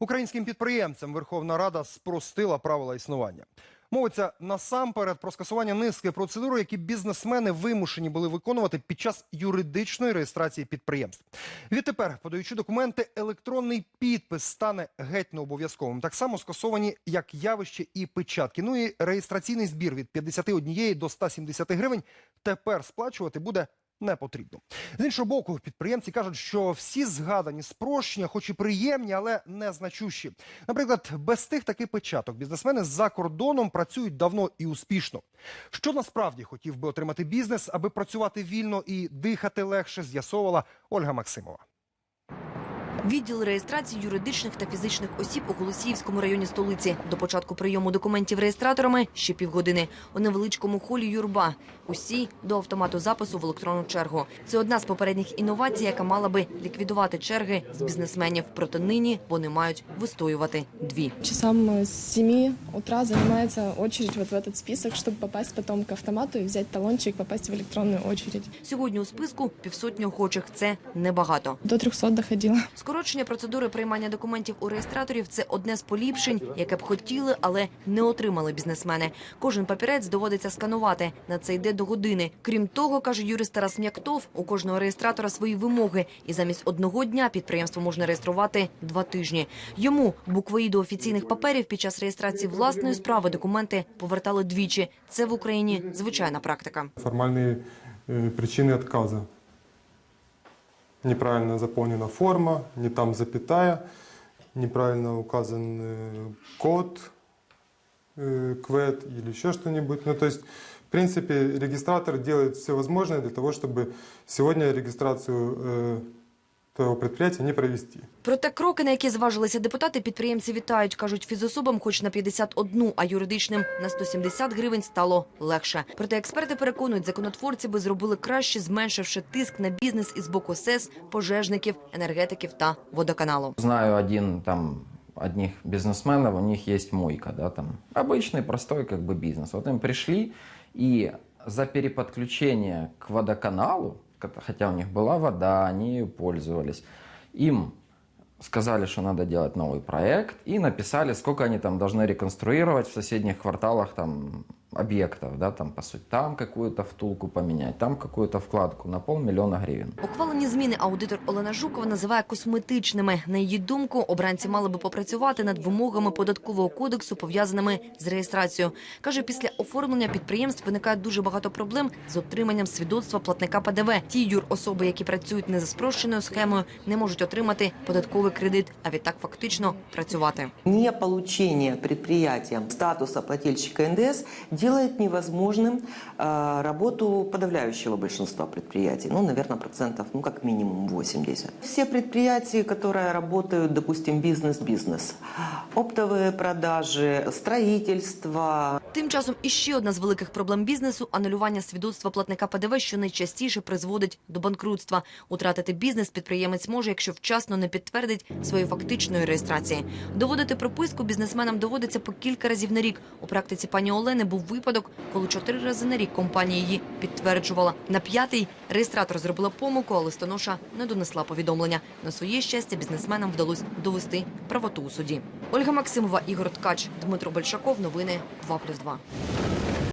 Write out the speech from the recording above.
Українським підприємцям Верховна Рада спростила правила існування. Мовиться насамперед про скасування низки процедур, які бізнесмени вимушені були виконувати під час юридичної реєстрації підприємств. Відтепер, подаючи документи, електронний підпис стане геть необов'язковим. Так само скасовані як явище і печатки. Ну і реєстраційний збір від 51 до 170 гривень тепер сплачувати буде не потрібно. З іншого боку, підприємці кажуть, що всі згадані спрощення, хоч і приємні, але не значущі. Наприклад, без тих таких печаток бізнесмени за кордоном працюють давно і успішно. Що насправді хотів би отримати бізнес, аби працювати вільно і дихати легше, з'ясовувала Ольга Максимова. Відділ реєстрації юридичних та фізичних осіб у Голосіївському районі столиці. До початку прийому документів реєстраторами ще півгодини. У невеличкому холі юрба. Усі до автомату запису в електронну чергу. Це одна з попередніх інновацій, яка мала би ліквідувати черги з бізнесменів. Проте нині вони мають вистоювати дві. Часам с 7 утра занимается очередь вот в этот список, чтобы попасть потом к автомату и взять талончик, попасть в электронную очередь. Сьогодні у списку півсотні охочих. Це небагато. До 300 доходила. Скорочення процедури приймання документів у реєстраторів це одне з поліпшень, яке б хотіли, але не отримали бізнесмени. Кожен папірець доводиться сканувати. На це йде до години. Крім того, каже юрист Тарас М'яктов, у кожного реєстратора свої вимоги, і замість одного дня підприємство можна реєструвати два тижні. Йому буквоїду офіційних паперів під час реєстрації власної справи документи повертали двічі. Це в Україні звичайна практика. формальные э, причины отказа. Неправильно заполнена форма, не там запятая, неправильно указан э, код, э, КВЭД или еще что-нибудь. Ну, то есть, в принципе, регистратор делает все возможное для того, чтобы сегодня регистрацию э, твоего предприятия не провести. Проте кроки, на які зважилися депутати, підприємці вітають. Кажуть, фізособам хоч на 51, а юридичним на 170 гривень стало легше. Проте експерти переконують, законотворці би зробили краще, зменшивши тиск на бізнес із боку СЕС, пожежників, енергетиків та водоканалу. Знаю один там одних бизнесменов, у них есть мойка, да, там обычный простой как бы бизнес. Вот им пришли и за переподключение к водоканалу, ко- хотя у них была вода, они ею пользовались, им сказали, что надо делать новый проект и написали, сколько они там должны реконструировать в соседних кварталах там объектов, да, там по сути, там какую-то втулку поменять, там какую-то вкладку на полмиллиона гривен. Ухвалені зміни аудитор Олена Жукова називає косметичними. На її думку, обранці мали би попрацювати над вимогами податкового кодексу, пов'язаними з реєстрацією. Каже, після оформлення підприємств виникає дуже багато проблем з отриманням свідоцтва платника ПДВ. Ті юрособи, які працюють не за спрощеною схемою, не можуть отримати податковий кредит, а відтак фактично працювати. Не получение предприятием статуса плательщика НДС делает невозможным э, работу подавляющего большинства предприятий. Ну, наверное, процентов, ну, как минимум 80. Все предприятия, которые работают, допустим, бизнес-бизнес, оптовые продажи, строительство, Тим часом іще одна з великих проблем бізнесу анулювання свідоцтва платника ПДВ, що найчастіше призводить до банкрутства. Утратити бізнес підприємець може, якщо вчасно не підтвердить своєї фактичної реєстрації. Доводити прописку бізнесменам доводиться по кілька разів на рік. У практиці пані Олени був випадок, коли чотири рази на рік компанія її підтверджувала. На п'ятий реєстратор зробила помилку, а листоноша не донесла повідомлення. На своє щастя, бізнесменам вдалося довести правоту у суді. Ольга Максимова, Ігор Ткач, Дмитро Большаков. Новини 2+,2. 好不好